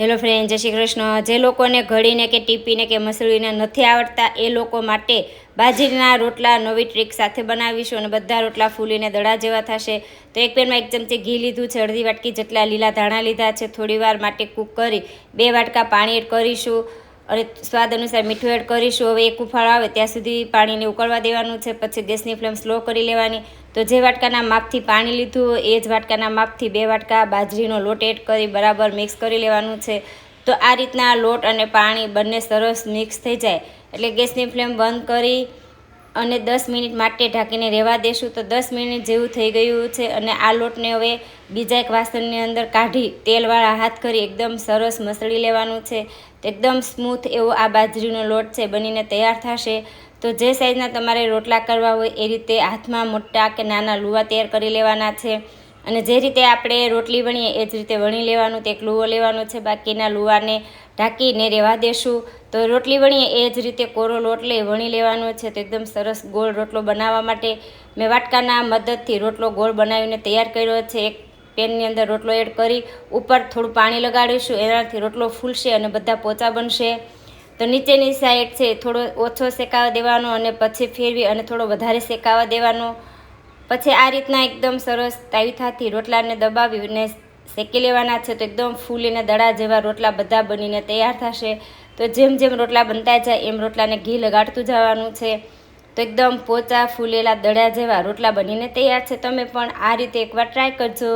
Hello friend જય શ્રી કૃષ્ણ. જે લોકોને ઘડીને કે ટીપીને કે મસળીને નથી આવડતા, એ લોકો માટે બાજરીના રોટલા નવી ટ્રીક સાથે બનાવીશું અને બધા રોટલા ફૂલીને દડા જેવા થશે. તો એક પેનમાં એક ચમચી ઘી લીધું છે, અડધી વાટકી જેટલા લીલા ધાણા લીધા છે, થોડીવાર માટે કૂક કરી, બે વાટકા પાણી એડ કરીશું. અને સ્વાદ અનુસાર મીઠું એડ કરીશું. હવે એક ઉફાળો આવે ત્યાં સુધી પાણીને ઉકળવા દેવાનું છે. પછી ગેસની ફ્લેમ સ્લો કરી લેવાની. તો જે વાટકાના માપથી પાણી લીધું એ જ વાટકાના માપથી બે વાટકા બાજરીનો લોટ એડ કરી બરાબર મિક્સ કરી લેવાનું છે. તો આ રીતના લોટ અને પાણી બંને સરસ મિક્સ થઈ જાય. એટલે ગેસની ફ્લેમ બંધ કરી અને દસ મિનિટ માટે ઢાંકીને રહેવા દેશું. તો દસ મિનિટ જેવું થઈ ગયું છે અને આ લોટને હવે બીજા એક વાસણની અંદર કાઢી તેલવાળા હાથ કરી એકદમ સરસ મસળી લેવાનું છે. એકદમ સ્મૂથ એવો આ બાજરીનો લોટ છે, બનીને તૈયાર થશે. તો જે સાઈઝના તમારે રોટલા કરવા હોય એ રીતે હાથમાં મોટા કે નાના લુવા તૈયાર કરી લેવાના છે. અને જે રીતે આપણે રોટલી વણીએ, એ જ રીતે વણી લેવાનું, તે એક લુવો લેવાનો છે, બાકીના લુવાને ઢાંકીને રહેવા દેશું. તો રોટલી વણીએ, એ જ રીતે કોરો લોટ લઈ વણી લેવાનો છે, તો એકદમ સરસ ગોળ રોટલો બનાવવા માટે. મેં વાટકાના મદદથી રોટલો ગોળ બનાવીને તૈયાર કર્યો છે. એક પેનની અંદર રોટલો એડ કરી, ઉપર થોડું પાણી લગાડીશું, એનાથી રોટલો ફૂલશે અને બધા પોચા બનશે. તો નીચેની સાઈડ છે, થોડો ઓછો શેકાવા દેવાનો અને પછી ફેરવી અને થોડો વધારે શેકાવા દેવાનો. પછી આ રીતના એકદમ સરસ તાવીથાથી રોટલાને દબાવીને શેકી લેવાના છે તો એકદમ ફૂલીને દડા જેવા રોટલા બધા બનીને તૈયાર થશે. તો જેમ જેમ રોટલા બનતા જાય એમ રોટલાને ઘી લગાડતું જવાનું છે. તો એકદમ પોચા ફૂલેલા દડા જેવા રોટલા બનીને તૈયાર છે. તમે પણ આ રીતે એકવાર ટ્રાય કરજો.